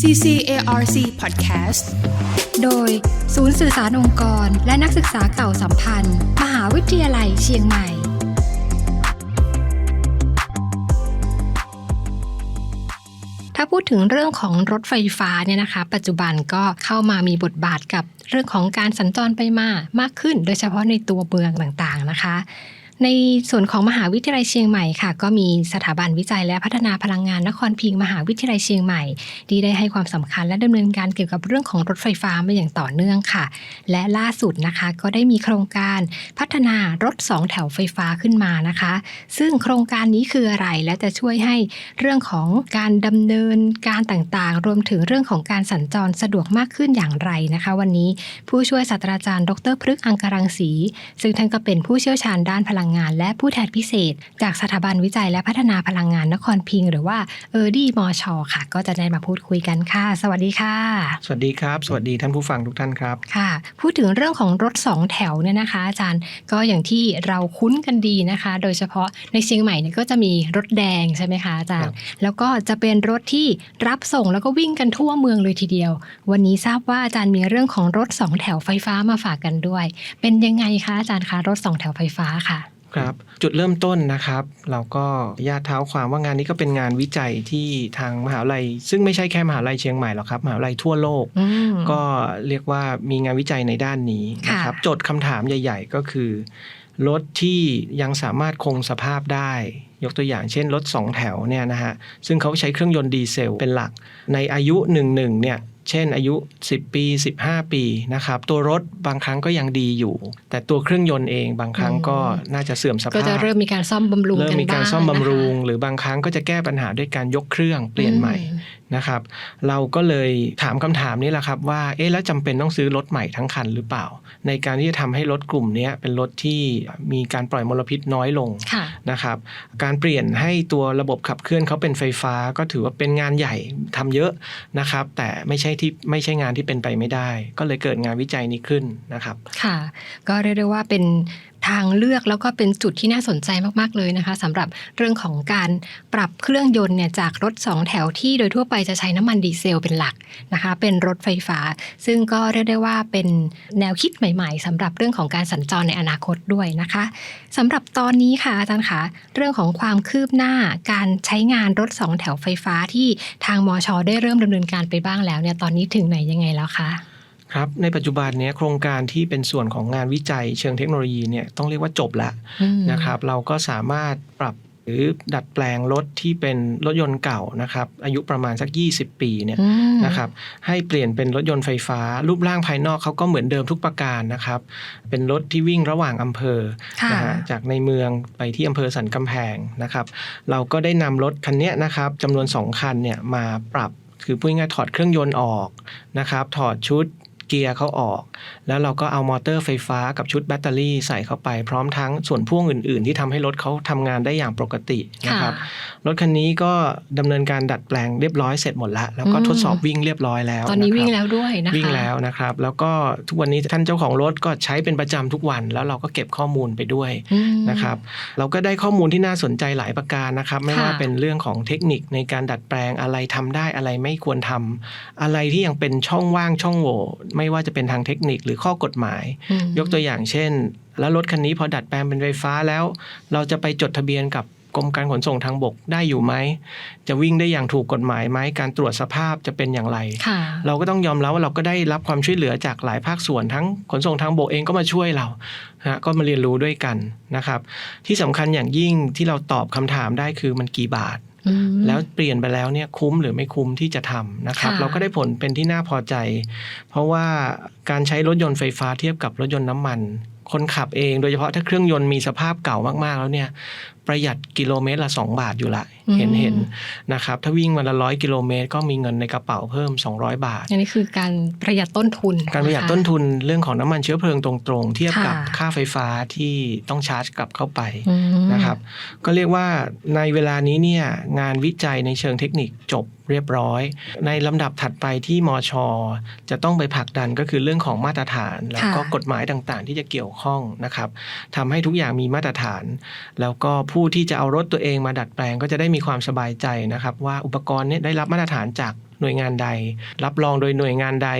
CCARC Podcast โดยศูนย์สื่อสารองค์กร และนักศึกษาเก่าสัมพันธ์ มหาวิทยาลัยเชียงใหม่ ถ้าพูดถึงเรื่องของรถไฟฟ้าเนี่ยนะคะ ปัจจุบันก็เข้ามามีบทบาทกับเรื่องของการสัญจรไปมามากขึ้น โดยเฉพาะในตัวเมืองต่างๆนะคะ ในส่วนของมหาวิทยาลัยเชียงใหม่ค่ะ ก็มีสถาบันวิจัยและพัฒนาพลังงานนครพิงค์มหาวิทยาลัยเชียงใหม่ ที่ได้ให้ความสำคัญและดำเนินการเกี่ยวกับเรื่องของรถไฟฟ้ามาอย่างต่อเนื่องค่ะ และล่าสุดนะคะก็ได้มีโครงการพัฒนารถสองแถวไฟฟ้าขึ้นมานะคะ ซึ่งโครงการนี้คืออะไรและจะช่วยให้เรื่องของการดำเนินการต่างๆ รวมถึงเรื่องของการสัญจรสะดวกมากขึ้นอย่างไรนะคะ วันนี้ผู้ช่วยศาสตราจารย์ ดรพฤกษ์อังการังสีซึ่งท่านก็เป็นผู้เชี่ยวชาญด้านพลังงาน และผู้แทนพิเศษ จากสถาบันวิจัยและพัฒนาพลังงานนครพิงค์หรือว่าเออดีมอชอค่ะ ก็จะได้มาพูดคุยกันค่ะ สวัสดีค่ะ สวัสดีครับ สวัสดีท่านผู้ฟังทุกท่านครับค่ะ พูดถึงเรื่องของรถสองแถวเนี่ยนะคะ อาจารย์ก็อย่างที่เราคุ้นกันดีนะคะ โดยเฉพาะในเชียงใหม่เนี่ยก็จะมีรถแดงใช่ไหมคะอาจารย์ แล้วก็จะเป็นรถที่รับส่งแล้วก็วิ่งกันทั่วเมืองเลยทีเดียว วันนี้ทราบว่าอาจารย์มีเรื่องของรถสองแถวไฟฟ้ามาฝากกันด้วย เป็นยังไงคะอาจารย์คะรถสองแถวไฟฟ้าค่ะ ครับจุดเริ่มต้นนะครับ เราก็ญาติเท้าความว่างานนี้ก็เป็นงานวิจัยที่ทางมหาวิทยาลัย ซึ่งไม่ใช่แค่มหาวิทยาลัยเชียงใหม่หรอกครับมหาวิทยาลัยทั่วโลกอืมก็เรียกว่ามีงานวิจัยในด้านนี้นะครับค่ะโจทย์คำถามใหญ่ ๆ ก็คือรถที่ยังสามารถคงสภาพได้ ยกตัวอย่างเช่นรถ2แถวเนี่ยนะฮะซึ่งเขาใช้เครื่องยนต์ดีเซลเป็นหลัก ในอายุ1นึเนี่ย เช่นอายุ 10 ปี 15 ปีนะครับ ตัวรถบางครั้งก็ยังดีอยู่ แต่ตัวเครื่องยนต์เองบางครั้งก็น่าจะเสื่อมสภาพ ก็จะเริ่มมีการซ่อมบำรุงเริ่มกันมีการบ้างซ่อมบำรุงนะคะหรือบางครั้งก็จะแก้ปัญหาด้วยการยกเครื่องเปลี่ยนใหม่อื นะครับ เราก็เลยถามคำถามนี้แหละครับว่าเอ๊ะแล้วจำเป็นต้องซื้อรถใหม่ทั้งคันหรือเปล่า ในการที่จะทำให้รถกลุ่มเนี้ยเป็นรถที่มีการปล่อยมลพิษน้อยลงค่ะนะครับ การเปลี่ยนให้ตัวระบบขับเคลื่อนเขาเป็นไฟฟ้าก็ถือว่าเป็นงานใหญ่ทำเยอะนะครับ แต่ไม่ใช่ที่ไม่ใช่งานที่เป็นไปไม่ได้ ก็เลยเกิดงานวิจัยนี้ขึ้นนะครับ ค่ะ ก็เรียกได้ว่าเป็น ทางเลือกแล้วก็เป็นจุดที่น่าสนใจมากๆเลยนะคะสำหรับเรื่องของการปรับเครื่องยนต์เนี่ยจากรถ 2 แถวที่โดยทั่วไปจะใช้น้ำมันดีเซลเป็นหลักนะคะ เป็นรถไฟฟ้า ซึ่งก็เรียกได้ว่าเป็นแนวคิดใหม่ๆสำหรับเรื่องของการสัญจรในอนาคตด้วยนะคะสำหรับตอนนี้ค่ะอาจารย์คะเรื่องของความคืบหน้าการใช้งานรถ 2 แถวไฟฟ้าที่ทางมอชอได้เริ่มดำเนินการไปบ้างแล้วเนี่ยตอนนี้ถึงไหนยังไงแล้วคะ ครับในปัจจุบันเนี้ยโครงการที่เป็นส่วนของงานวิจัยเชิงเทคโนโลยีเนี่ยต้องเรียกว่าจบแล้วอืมนะครับ เราก็สามารถปรับหรือดัดแปลงรถที่เป็นรถยนต์เก่านะครับ อายุประมาณสัก 20 ปีเนี่ยอืมนะครับ ให้เปลี่ยนเป็นรถยนต์ไฟฟ้า รูปร่างภายนอกเขาก็เหมือนเดิมทุกประการนะครับ เป็นรถที่วิ่งระหว่างอำเภอค่ะนะฮะจากในเมืองไปที่อำเภอสันกำแพงนะครับ เราก็ได้นำรถคันเนี้ยนะครับจำนวน 2 คันเนี่ยมาปรับคือพูดง่ายๆถอดเครื่องยนต์ออกนะครับ ถอดชุด เกียร์เขาออก แล้วเราก็เอามอเตอร์ไฟฟ้ากับชุดแบตเตอรี่ใส่เข้าไปพร้อมทั้งส่วนพ่วงอื่น ๆ ที่ทำให้รถเขาทำงานได้อย่างปกตินะครับรถคันนี้ก็ดำเนินการดัดแปลงเรียบร้อยเสร็จหมดแล้วแล้วก็อืมทดสอบวิ่งเรียบร้อยแล้ว ตอนนี้ะครับวิ่งแล้วด้วยนะคะวิ่งแล้วนะครับ แล้วก็ทุกวันนี้ท่านเจ้าของรถก็ใช้เป็นประจำทุกวัน แล้วเราก็เก็บข้อมูลไปด้วยอืมนะครับ เราก็ได้ข้อมูลที่น่าสนใจหลายประการนะครับ ไม่ค่ะว่าเป็นเรื่องของเทคนิคในการดัดแปลงอะไรทำได้อะไรไม่ควรทำอะไรที่ยังเป็นช่องว่างช่องโหว่ไม่ว่าจะเป็นทางเทคนิคหรือข้อกฎหมายอืมยกตัวอย่างเช่น แล้วรถคันนี้พอดัดแปลงเป็นไฟฟ้าแล้ว เราจะไปจดทะเบียนกับกรมการขนส่งทางบกได้อยู่ไหม จะวิ่งได้อย่างถูกกฎหมายไหม การตรวจสภาพจะเป็นอย่างไรค่ะเราก็ต้องยอมรับว่าเราก็ได้รับความช่วยเหลือจากหลายภาคส่วนทั้งขนส่งทางบกเองก็มาช่วยเราฮะก็มาเรียนรู้ด้วยกันนะครับ ที่สำคัญอย่างยิ่งที่เราตอบคำถามได้คือมันกี่บาทอืม แล้วเปลี่ยนไปแล้วเนี่ยคุ้มหรือไม่คุ้มที่จะทำนะครับค่ะเราก็ได้ผลเป็นที่น่าพอใจ เพราะว่าการใช้รถยนต์ไฟฟ้าเทียบกับรถยนต์น้ำมัน คนขับเองโดยเฉพาะถ้าเครื่องยนต์มีสภาพเก่ามากๆแล้วเนี่ยประหยัดกิโลเมตรละ 2 บาทอยู่ละอืมเห็นเห็นนะครับ ถ้าวิ่งวันละร้อยกิโลเมตร ก็มีเงินในกระเป๋าเพิ่ม 200 บาท อันนี้คือการประหยัดต้นทุน การประหยัดคต้นทุนเรื่องของน้ำมันเชื้อเพลิงตรงๆ เทียบกับค่ะค่าไฟฟ้าที่ต้องชาร์จกลับเข้าไปอืมนะครับ ก็เรียกว่าในเวลานี้เนี่ยงานวิจัยในเชิงเทคนิคจบเรียบร้อย ในลำดับถัดไปที่มอชอจะต้องไปผลักดันก็คือเรื่องของมาตรฐาน แล้วก็กฎหมายต่างๆ ที่จะเกี่ยวข้องนะครับทำให้ทุกอย่างมีมาตรฐาน แล้วก็ผูู้้ที่จะเอารถตัวเองมาดัดแปลงก็จะได้มีความสบายใจนะครับ ว่าอุปกรณ์นี้ได้รับมาตรฐานจากหน่วยงานใด รับรองโดยหน่วยงานใด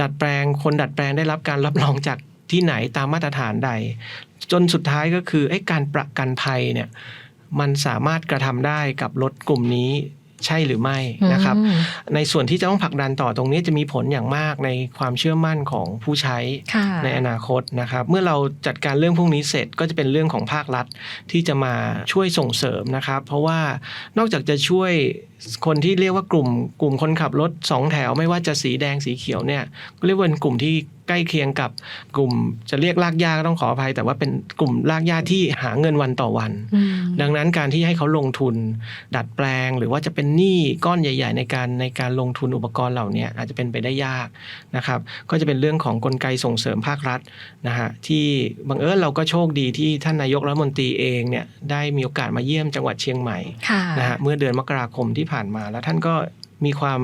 ดัดแปลง คนดัดแปลงได้รับการรับรองจากที่ไหนตามมาตรฐานใด จนสุดท้ายก็คือไอ้การประกันภัยเนี่ยมันสามารถกระทำได้กับรถกลุ่มนี้ ใช่หรือไม่นะครับอืมในส่วนที่จะต้องผลักดันต่อตรงนี้จะมีผลอย่างมากในความเชื่อมั่นของผู้ใช้ค่ะในอนาคตนะครับ เมื่อเราจัดการเรื่องพวกนี้เสร็จก็จะเป็นเรื่องของภาครัฐที่จะมาช่วยส่งเสริมนะครับ เพราะว่านอกจากจะช่วยคนที่เรียกว่ากลุ่มกลุ่มคนขับรถสองแถวไม่ว่าจะสีแดงสีเขียวเนี่ยก็เรียกว่าเป็นกลุ่มที่ใกล้เคียงกับกลุ่มจะเรียกลากยาก็ต้องขออภัย แต่ว่าเป็นกลุ่มลากยาที่หาเงินวันต่อวันอืมดังนั้นการที่ให้เขาลงทุนดัดแปลง หรือว่าจะเป็นหนี้ก้อนใหญ่ ๆ ในการในการลงทุนอุปกรณ์เหล่านี้อาจจะเป็นไปได้ยากนะครับ ก็จะเป็นเรื่องของกลไกส่งเสริมภาครัฐนะฮะที่บังเอิญเราก็โชคดีที่ท่านนายกรัฐมนตรีเองเนี่ยได้มีโอกาสมาเยี่ยมจังหวัดเชียงใหม่ค่ะนะฮะเมื่อเดือนมกราคมที่ผ่านมา แล้วท่านก็มีความ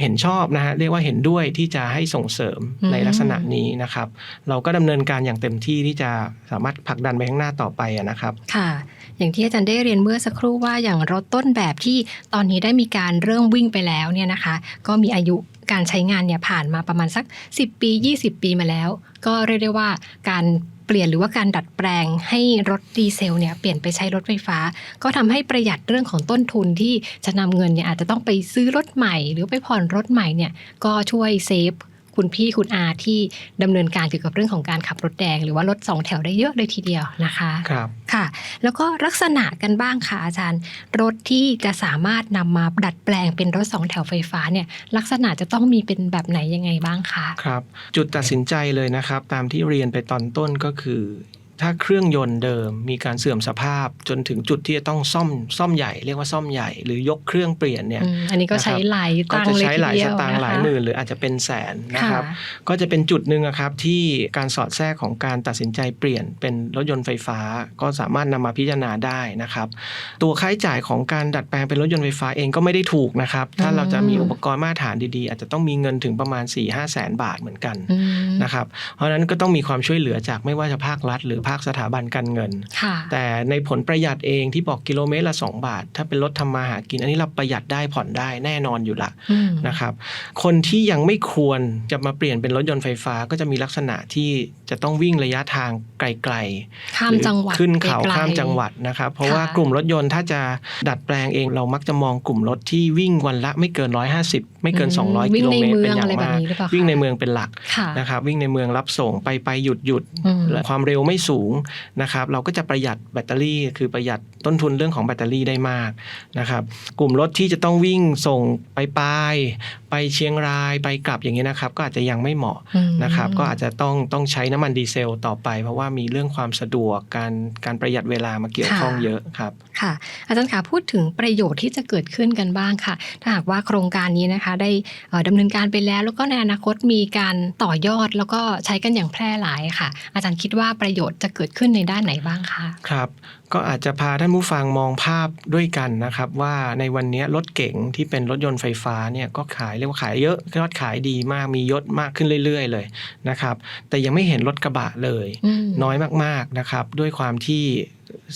เห็นชอบนะฮะเรียกว่าเห็นด้วยที่จะให้ส่งเสริมอืมในลักษณะนี้นะครับ เราก็ดำเนินการอย่างเต็มที่ที่จะสามารถผลักดันไปข้างหน้าต่อไปอะนะครับค่ะ อย่างที่อาจารย์ได้เรียนเมื่อสักครู่ว่าอย่างรถต้นแบบที่ตอนนี้ได้มีการเริ่มวิ่งไปแล้วเนี่ยนะคะ ก็มีอายุ การใช้งานเนี่ยผ่านมาประมาณสัก 10 ปี 20 ปีมาแล้ว ก็เรียกได้ว่าการเปลี่ยนหรือว่าการดัดแปลงให้รถดีเซลเนี่ยเปลี่ยนไปใช้รถไฟฟ้า ก็ทำให้ประหยัดเรื่องของต้นทุนที่จะนำเงินเนี่ยอาจจะต้องไปซื้อรถใหม่ หรือไปผ่อนรถใหม่เนี่ยก็ช่วยเซฟ คุณพี่คุณอาที่ดำเนินการเกี่ยวกับเรื่องของการขับรถแดง หรือว่ารถสองแถวได้เยอะเลยทีเดียวนะคะครับค่ะ แล้วก็ลักษณะกันบ้างค่ะอาจารย์ รถที่จะสามารถนำมาดัดแปลงเป็นรถสองแถวไฟฟ้าเนี่ยลักษณะจะต้องมีเป็นแบบไหนยังไงบ้างคะครับ จุดตัดสินใจเลยนะครับ ตามที่เรียนไปตอนต้นก็คือ ถ้าเครื่องยนต์เดิมมีการเสื่อมสภาพจนถึงจุดที่จะต้องซ่อมซ่อมใหญ่เรียกว่าซ่อมใหญ่หรือยกเครื่องเปลี่ยนเนี่ยอืมอันนี้ก็ใช้นะครับหลายก็ตังจะค์เลยใช้ทีหลายเดีสยวตางค์หลายนะคะหมื่นหรืออาจจะเป็นแสนนะครับค่ะก็จะเป็นจุดหนึ่งนะครับที่การสอดแทรกของการตัดสินใจเปลี่ยนเป็นรถยนต์ไฟฟ้า ก็สามารถนำมาพิจารณาได้นะครับ ตัวค่าใช้จ่ายของการดัดแปลงเป็นรถยนต์ไฟฟ้าเองก็ไม่ได้ถูกนะครับถ้าเราจะมีอุปกรณ์มาตรฐานดีๆ อาจจะต้องมีเงินถึงประมาณ4 5แสนบาทเหมือนกันอืมนะครับเพราะฉะนั้นก็ต้องมีความช่วยเหลือจากไม่ว่าจะภาครัฐหรือภาคสถาบันการเงินค่ะแต่ในผลประหยัดเองที่บอกกิโลเมตรละ 2 บาท ถ้าเป็นรถทำมาหากิน อันนี้เราประหยัดได้ผ่อนได้แน่นอนอยู่ละอืมนะครับ คนที่ยังไม่ควรจะมาเปลี่ยนเป็นรถยนต์ไฟฟ้าก็จะมีลักษณะที่จะต้องวิ่งระยะทางไกลๆข้ามจังหวัดรือขึ้นเขาไกลๆข้ามจังหวัดนะครับ เพราะค่ะว่ากลุ่มรถยนต์ถ้าจะดัดแปลงเองเรามักจะมองกลุ่มรถที่วิ่งวันละไม่เกิน 150 ไม่เกิน 200 กิโลเมตรเป็นอย่างมากวิ่งในเมืองอะไรแบบนี้หรือเปล่าคะวิ่งในเมืองเป็นหลักค่ะนะครับวิ่งในเมืองรับส่งไปไปหยุดหยุดอืมและความเร็วไม่สูงนะครับ เราก็จะประหยัดแบตเตอรี่ คือประหยัดต้นทุนเรื่องของแบตเตอรี่ได้มากนะครับ กลุ่มรถที่จะต้องวิ่งส่งไปปลายไปเชียงรายไปกลับอย่างนี้ยนะครับ ก็อาจจะยังไม่เหมาะอืมนะครับ ก็อาจจะต้องต้องใช้น้ำมันดีเซลต่อไป เพราะว่ามีเรื่องความสะดวกการการประหยัดเวลามาเกี่ยวข้องเยอะครับค่ะ อาจารย์คะพูดถึงประโยชน์ที่จะเกิดขึ้นกันบ้างค่ะ ถ้าหากว่าโครงการนี้นะคะได้เอ่อดำเนินการไปแล้ว แล้วก็ในอนาคตมีการต่อยอดแล้วก็ใช้กันอย่างแพร่หลายค่ะ อาจารย์คิดว่าประโยชน์จะเกิดขึ้นในด้านไหนบ้างคะ ครับ ก็อาจจะพาท่านผู้ฟังมองภาพด้วยกันนะครับ ว่าในวันนี้รถเก๋งที่เป็นรถยนต์ไฟฟ้าเนี่ยก็ขายเรียกว่าขายเยอะยอดขายดีมากมียศมากขึ้นเรื่อย ๆ เลยนะครับ แต่ยังไม่เห็นรถกระบะเลยอืมน้อยมากๆนะครับ ด้วยความที่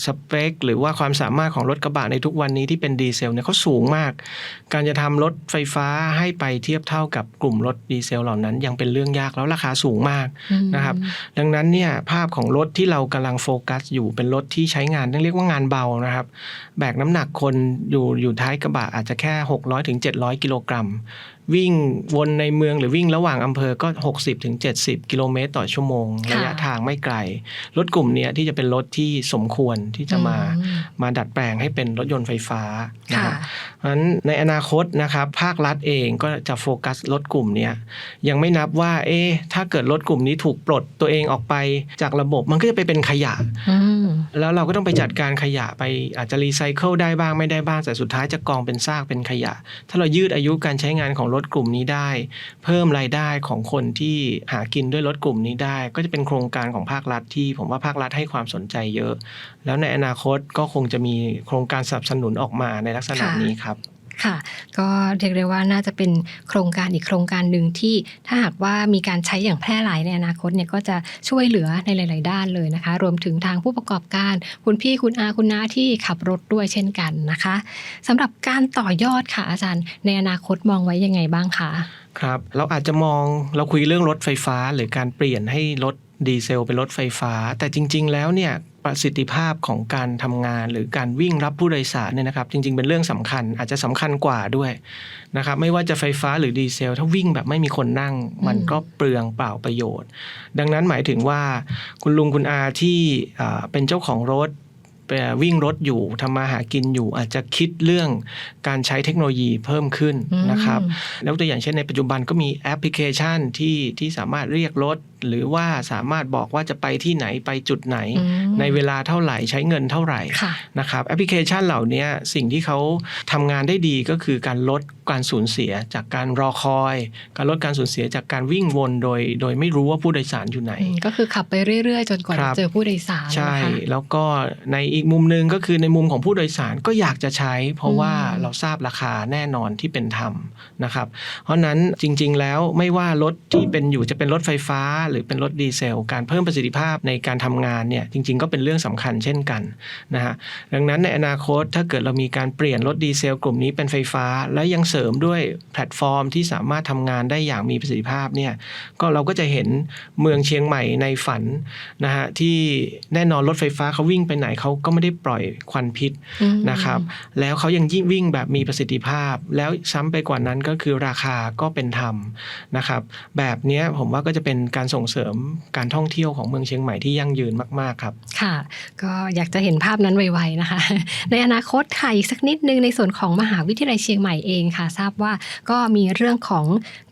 สเปคหรือว่าความสามารถของรถกระบะในทุกวันนี้ที่เป็นดีเซลเนี่ยเขาสูงมาก การจะทำรถไฟฟ้าให้ไปเทียบเท่ากับกลุ่มรถดีเซลเหล่านั้น ยังเป็นเรื่องยากแล้วราคาสูงมากนะครับ ดังนั้นเนี่ยภาพของรถที่เรากำลังโฟกัสอยู่เป็นรถที่ใช้งานต้องเรียกว่างานเบานะครับ แบกน้ำหนักคนอยู่อยู่ท้ายกระบะอาจจะแค่ 600ถึง700กิโลกรัม วิ่งวนในเมืองหรือวิ่งระหว่างอำเภอก็ 60ถึง70 กิโลเมตรต่อชั่วโมงค่ะระยะทางไม่ไกล รถกลุ่มเนี้ยที่จะเป็นรถที่สมควรที่จะมาอืมมาดัดแปลงให้เป็นรถยนต์ไฟฟ้านะคค่ะรับเพราะฉะนั้นในอนาคตนะครับภาครัฐเองก็จะโฟกัสรถกลุ่มเนี้ยยังไม่นับว่าเอ๊ะถ้าเกิดรถกลุ่มนี้ถูกปลดตัวเองออกไปจากระบบมันก็จะไปเป็นขยะอืมแล้วเราก็ต้องไปจัดการขยะไปอาจจะรีไซเคิลได้บ้างไม่ได้บ้างแต่สุดท้ายจะกองเป็นซากเป็นขยะ ถ้าเรายืดอายุการใช้งานของรถกลุ่มนี้ได้ เพิ่มรายได้ของคนที่หากินด้วยรถกลุ่มนี้ได้ ก็จะเป็นโครงการของภาครัฐที่ ผมว่าภาครัฐให้ความสนใจเยอะ แล้วในอนาคตก็คงจะมีโครงการสนับสนุนออกมาในลักษณะค่ะนี้ครับ ค่ะ ก็เรียกได้ว่าน่าจะเป็นโครงการอีกโครงการหนึ่งที่ถ้าหากว่ามีการใช้อย่างแพร่หลายในอนาคตเนี่ยก็จะช่วยเหลือในหลาย ๆ ด้านเลยนะคะ รวมถึงทางผู้ประกอบการ คุณพี่คุณอาคุณน้าที่ขับรถด้วยเช่นกันนะคะสำหรับการต่อยอดค่ะอาจารย์ ในอนาคตมองไว้ยังไงบ้างคะครับเราอาจจะมองเราคุยเรื่องรถไฟฟ้าหรือการเปลี่ยนให้รถดีเซลเป็นรถไฟฟ้า แต่จริง ๆ แล้วเนี่ย ประสิทธิภาพของการทำงาน หรือการวิ่งรับผู้โดยสารเนี่ยนะครับ จริง ๆ เป็นเรื่องสำคัญ อาจจะสำคัญกว่าด้วยนะครับ ไม่ว่าจะไฟฟ้าหรือดีเซล ถ้าวิ่งแบบไม่มีคนนั่ง มันก็เปลืองเปล่าประโยชน์ ดังนั้นหมายถึงว่าคุณลุงคุณอาที่อ่าเป็นเจ้าของรถไปวิ่งรถอยู่ทำมาหากินอยู่ อาจจะคิดเรื่องการใช้เทคโนโลยีเพิ่มขึ้นนะครับ แล้วตัวอย่างเช่นในปัจจุบันก็มีแอปพลิเคชันที่ที่สามารถเรียกรถหรือว่าสามารถบอกว่าจะไปที่ไหนไปจุดไหนอืมในเวลาเท่าไหร่ใช้เงินเท่าไหร่ค่ะนะครับแอปพลิเคชันเหล่านี้สิ่งที่เขาทำงานได้ดีก็คือการลดการสูญเสียจากการรอคอย การลดการสูญเสียจากการวิ่งวนโดย โดยไม่รู้ว่าผู้โดยสารอยู่ไหนอืมก็คือขับไปเรื่อยๆ จนกว่าครัจะบเจอผู้โดยสารใช่นะคะแล้วก็ในอีกมุมหนึ่งก็คือในมุมของผู้โดยสารก็อยากจะใช้ เพราะว่าอืมเราทราบราคาแน่นอนที่เป็นธรรมนะครับ เพราะฉะนั้นจริงๆแล้วไม่ว่ารถที่เป็นอยู่จะเป็นรถไฟฟ้าหรือเป็นรถดีเซล การเพิ่มประสิทธิภาพในการทำงานเนี่ยจริง ๆ ก็เป็นเรื่องสำคัญเช่นกันนะฮะดังนั้นในอนาคตถ้าเกิดเรามีการเปลี่ยนรถดีเซล กลุ่มนี้เป็นไฟฟ้า และยังเสริมด้วยแพลตฟอร์มที่สามารถทำงานได้อย่างมีประสิทธิภาพเนี่ยก็เราก็จะเห็นเมืองเชียงใหม่ในฝันนะฮะที่แน่นอนรถไฟฟ้าเขาวิ่งไปไหนเขาก็ไม่ได้ปล่อยควันพิษนะครับแล้วเขายังยิ่งวิ่งแบบมีประสิทธิภาพ แล้วซ้ำไปกว่านั้นก็คือราคาก็เป็นธรรมนะครับแบบนี้ผมว่าก็จะเป็นการส่ง่งเสริมการท่องเที่ยวของเมืองเชียงใหม่ที่ยั่งยืนมาก ๆ ครับ ค่ะ ก็อยากจะเห็นภาพนั้นไวๆนะคะ ในอนาคตค่ะอีกสักนิดนึงในส่วนของมหาวิทยาลัยเชียงใหม่เองค่ะ ทราบว่าก็มีเรื่องของ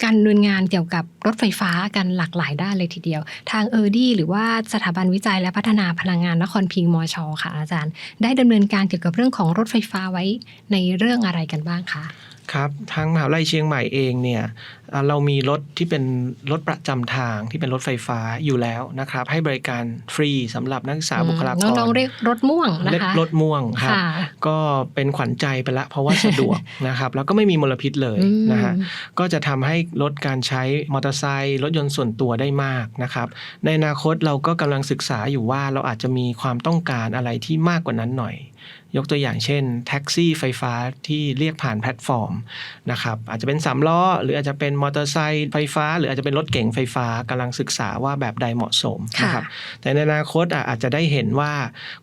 การดำเนินงานเกี่ยวกับรถไฟฟ้ากันหลากหลายด้านเลยทีเดียว ทางเออร์ดีหรือว่าสถาบันวิจัยและพัฒนาพลังงานนครพิงค์มอชอค่ะอาจารย์ ได้ดำเนินการเกี่ยวกับเรื่องของรถไฟฟ้าไว้ในเรื่องอะไรกันบ้างคะ ครับทางมหาวิทยาลัยเชียงใหม่เองเนี่ยเอ่อเรามีรถที่เป็นรถประจำทางที่เป็นรถไฟฟ้าอยู่แล้วนะครับ ให้บริการฟรีสำหรับนักศึกษาบุคลากรน้องๆเรียกรถม่วงนะเรียกคะรถม่วงครับค่ะก็เป็นขวัญใจไปละเพราะว่าสะดวกนะครับ แล้วก็ไม่มีมลพิษเลยอืมนะฮะก็จะทำให้ลดการใช้มอเตอร์ไซค์รถยนต์ส่วนตัวได้มากนะครับ ในอนาคตเราก็กำลังศึกษาอยู่ว่าเราอาจจะมีความต้องการอะไรที่มากกว่านั้นหน่อย ยกตัวอย่างเช่น แท็กซี่ไฟฟ้าที่เรียกผ่านแพลตฟอร์มนะครับอาจจะเป็นสามล้อ หรืออาจจะเป็นมอเตอร์ไซค์ไฟฟ้า หรืออาจจะเป็นรถเก๋งไฟฟ้ากำลังศึกษาว่าแบบใดเหมาะสมนะครับแต่ในอนาคตอะอาจจะได้เห็นว่า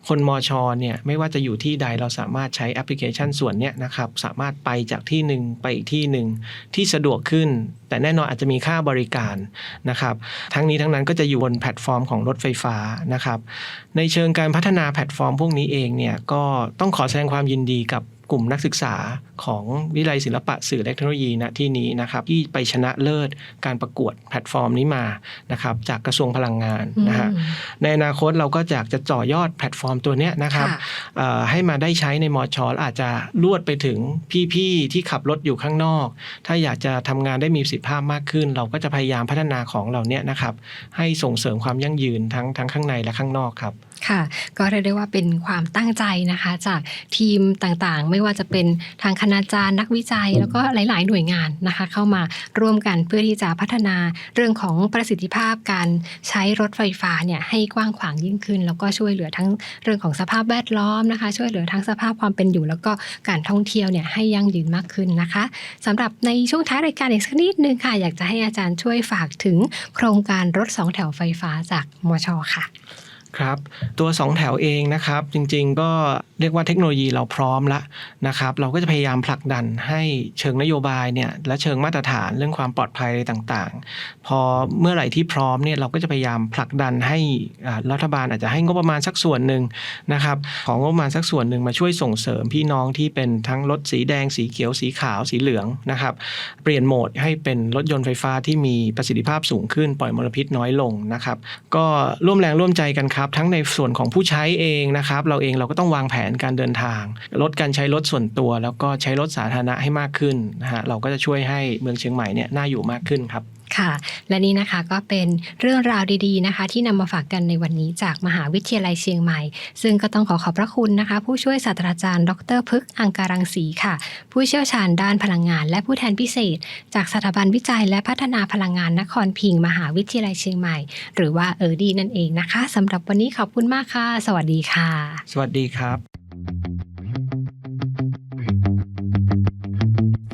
คนมอชอเนี่ยไม่ว่าจะอยู่ที่ใดเราสามารถใช้แอปพลิเคชันส่วนเนี้ยนะครับสามารถไปจากที่หนึ่งไปอีกที่หนึ่งที่สะดวกขึ้น แต่แน่นอนอาจจะมีค่าบริการนะครับทั้งนี้ทั้งนั้นก็จะอยู่บนแพลตฟอร์มของรถไฟฟ้านะครับในเชิงการพัฒนาแพลตฟอร์มพวกนี้เองเนี่ยก็ต้องขอแสดงความยินดีกับ กลุ่มนักศึกษาของวิทยาลัยศิลปะสื่อและเทคโนโลยีณที่นี้นะครับที่ไปชนะเลิศการประกวดแพลตฟอร์มนี้มานะครับจากกระทรวงพลังงานนะฮะอืมในอนาคตเราก็อยากจะจ่อยอดแพลตฟอร์มตัวเนี้ยนะครับค่ะเอ่อให้มาได้ใช้ในมอชอและอาจจะลวดไปถึงพี่ๆที่ขับรถอยู่ข้างนอก ถ้าอยากจะทำงานได้มีประสิทธิภาพมากขึ้น เราก็จะพยายามพัฒนาของเราเนี้ยนะครับให้ส่งเสริมความยั่งยืนทั้งทั้งข้างในและข้างนอกครับค่ะ ก็เรียกได้ว่าเป็นความตั้งใจนะคะจากทีมต่างๆไม่ว่าจะเป็นทางคณาจารย์นักวิจัย แล้วก็หลาย ๆ หน่วยงานนะคะ เข้ามาร่วมกันเพื่อที่จะพัฒนาเรื่องของประสิทธิภาพการใช้รถไฟฟ้าเนี่ยให้กว้างขวางยิ่งขึ้น แล้วก็ช่วยเหลือทั้งเรื่องของสภาพแวดล้อมนะคะ ช่วยเหลือทั้งสภาพความเป็นอยู่ แล้วก็การท่องเที่ยวเนี่ยให้ยั่งยืนมากขึ้นนะคะสำหรับในช่วงท้ายรายการอีกสักนิดนึงค่ะ อยากจะให้อาจารย์ช่วยฝากถึงโครงการรถสองแถวไฟฟ้าจากมชค่ะ ครับตัว 2 แถวเองนะครับจริงๆก็เรียกว่าเทคโนโลยีเราพร้อมละนะครับเราก็จะพยายามผลักดันให้เชิงนโยบายเนี่ยและเชิงมาตรฐานเรื่องความปลอดภัยต่างๆ พอเมื่อไหร่ที่พร้อมเนี่ยเราก็จะพยายามผลักดันให้รัฐบาลอาจจะให้งบประมาณสักส่วนหนึ่งนะครับของงบประมาณสักส่วนหนึ่งมาช่วยส่งเสริมพี่น้องที่เป็นทั้งรถสีแดงสีเขียวสีขาวสีเหลืองนะครับเปลี่ยนโหมดให้เป็นรถยนต์ไฟฟ้าที่มีประสิทธิภาพสูงขึ้นปล่อยมลพิษน้อยลงนะครับก็ร่วมแรงร่วมใจกันครับทั้งในส่วนของผู้ใช้เองนะครับเราเองเราก็ต้องวางแผนการเดินทาง ลดการใช้รถส่วนตัว แล้วก็ใช้รถสาธารณะให้มากขึ้นนะฮะเราก็จะช่วยให้เมืองเชียงใหม่เนี่ยน่าอยู่มากขึ้นครับ ค่ะ และนี่นะคะก็เป็นเรื่องราวดีๆนะคะ ที่นำมาฝากกันในวันนี้จากมหาวิทยาลัยเชียงใหม่ ซึ่งก็ต้องขอขอบพระคุณนะคะ ผู้ช่วยศาสตราจารย์ ดรพึกอังการังสีค่ะ ผู้เชี่ยวชาญด้านพลังงาน และผู้แทนพิเศษ จากสถาบันวิจัยและพัฒนาพลังงานนครพิง มหาวิทยาลัยเชียงใหม่ หรือว่าเออดีนั่นเองนะคะสำหรับวันนี้ขอบคุณมากค่ะ สวัสดีค่ะ สวัสดีครับ